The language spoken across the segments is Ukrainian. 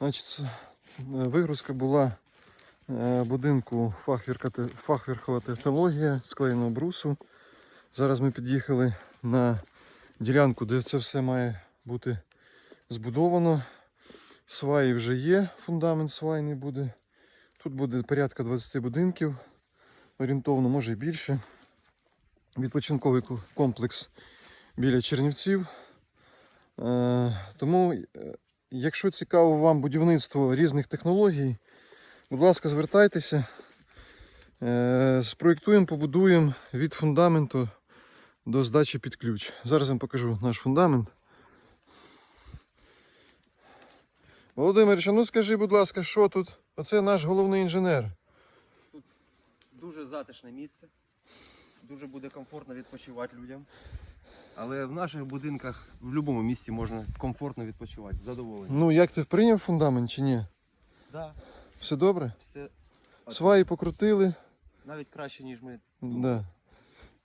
Значить, е, вигрузка була е, будинку фахверхова технологія склеєного брусу. Зараз ми під'їхали на ділянку, де це все має бути збудовано. Сваї вже є, фундамент свайний буде. Тут буде порядка 20 будинків, орієнтовно, може і більше. Відпочинковий комплекс біля Чернівців. Е, Тому, якщо цікаво вам будівництво різних технологій, будь ласка, звертайтеся. Е, Спроєктуємо, побудуємо від фундаменту до здачі під ключ. Зараз я вам покажу наш фундамент. Володимир, ну скажи, будь ласка, що тут? Оце наш головний інженер. Тут Дуже затишне місце. Дуже буде комфортно відпочивати людям. Але в наших будинках в будь-якому місці можна комфортно відпочивати, з задоволенням. Ну, як ти прийняв фундамент чи ні? Да, Все добре? все Сваї покрутили, навіть краще, ніж ми. да.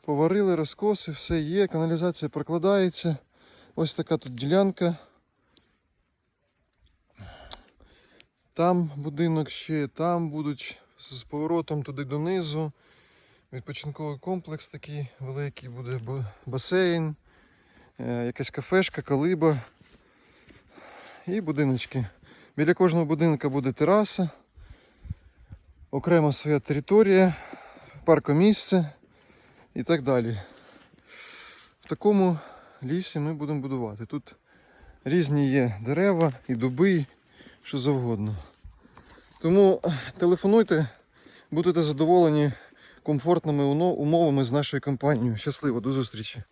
поварили розкоси, все є, каналізація прокладається. Ось така тут ділянка. Там будинок ще, там будуть з поворотом туди донизу. Відпочинковий комплекс такий великий буде, басейн, якась кафешка, колиба і будиночки. Біля кожного будинка буде тераса, окрема своя територія, паркомісце і так далі. В такому лісі ми будемо будувати. Тут різні є дерева і дуби, що завгодно. Тому телефонуйте, будете задоволені комфортними умовами з нашою компанією. Щасливо, до зустрічі!